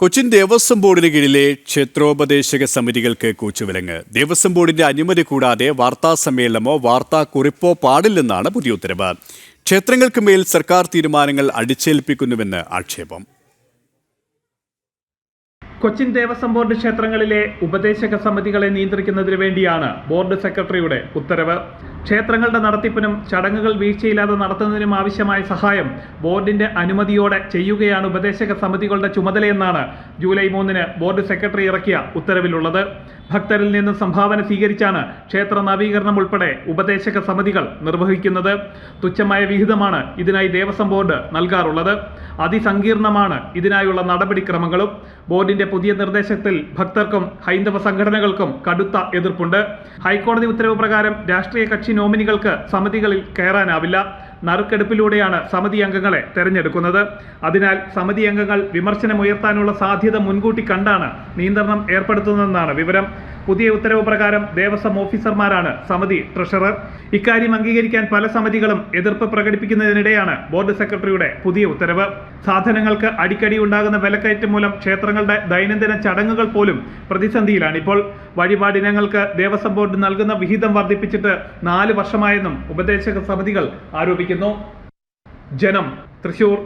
കൊച്ചിൻ ദേവസ്വം ബോർഡിന് കീഴിലെ ക്ഷേത്രോപദേശക സമിതികൾക്ക് കൂച്ചുവിലങ്ങ്. ദേവസ്വം ബോർഡിന്റെ അനുമതി കൂടാതെ വാർത്താ സമ്മേളനമോ വാർത്താ കുറിപ്പോ പാടില്ലെന്നാണ് പുതിയ ഉത്തരവ്. ക്ഷേത്രങ്ങൾക്ക് മേൽ സർക്കാർ തീരുമാനങ്ങൾ അടിച്ചേൽപ്പിക്കുന്നുവെന്ന് ആക്ഷേപം. കൊച്ചിൻ ദേവസ്വം ബോർഡ് ക്ഷേത്രങ്ങളിലെ ഉപദേശക സമിതികളെ നിയന്ത്രിക്കുന്നതിന് വേണ്ടിയാണ് ബോർഡ് സെക്രട്ടറിയുടെ ഉത്തരവ്. ക്ഷേത്രങ്ങളുടെ നടത്തിപ്പിനും ചടങ്ങുകൾ വീഴ്ചയില്ലാതെ നടത്തുന്നതിനും ആവശ്യമായ സഹായം ബോർഡിന്റെ അനുമതിയോടെ ചെയ്യുകയാണ് ഉപദേശക സമിതികളുടെ ചുമതലയെന്നാണ് ജൂലൈ മൂന്നിന് ബോർഡ് സെക്രട്ടറി ഇറക്കിയ ഉത്തരവിലുള്ളത്. ഭക്തരിൽ നിന്ന് സംഭാവന സ്വീകരിച്ചാണ് ക്ഷേത്ര നവീകരണം ഉൾപ്പെടെ ഉപദേശക സമിതികൾ നിർവഹിക്കുന്നത്. തുച്ഛമായ വിഹിതമാണ് ഇതിനായി ദേവസ്വം ബോർഡ് നൽകാറുള്ളത്. അതിസങ്കീർണമാണ്. ഇതിനായുള്ള നടപടിക്രമങ്ങളും ബോർഡിന്റെ പുതിയ നിർദ്ദേശത്തിൽ ഭക്തർക്കും ഹൈന്ദവ സംഘടനകൾക്കും കടുത്ത എതിർപ്പുണ്ട്. ഹൈക്കോടതി ഉത്തരവ് പ്രകാരം രാഷ്ട്രീയ കക്ഷി നോമിനികൾക്ക് സമിതികളിൽ കയറാനാവില്ല. നറുക്കെടുപ്പിലൂടെയാണ് സമിതി അംഗങ്ങളെ തെരഞ്ഞെടുക്കുന്നത്. അതിനാൽ സമിതി അംഗങ്ങൾ വിമർശനമുയർത്താനുള്ള സാധ്യത മുൻകൂട്ടി കണ്ടാണ് നിയന്ത്രണം ഏർപ്പെടുത്തുന്നതെന്നാണ് വിവരം. പുതിയ ഉത്തരവ് പ്രകാരം ദേവസ്വം ഓഫീസർമാരാണ് സമിതി ട്രഷറർ. ഇക്കാര്യം അംഗീകരിക്കാൻ പല സമിതികളും എതിർപ്പ് പ്രകടിപ്പിക്കുന്നതിനിടെയാണ് ബോർഡ് സെക്രട്ടറിയുടെ പുതിയ ഉത്തരവ്. സാധനങ്ങൾക്ക് അടിക്കടി ഉണ്ടാകുന്ന വിലക്കയറ്റം മൂലം ക്ഷേത്രങ്ങളുടെ ദൈനംദിന ചടങ്ങുകൾ പോലും പ്രതിസന്ധിയിലാണ് ഇപ്പോൾ വഴിപാടിനങ്ങൾക്ക് ദേവസ്വം ബോർഡ് നൽകുന്ന വിഹിതം വർദ്ധിപ്പിച്ചിട്ട് നാല് വർഷമായെന്നും ഉപദേശക സമിതികൾ ആരോപിക്കുന്നു. ജനം തൃശൂർ.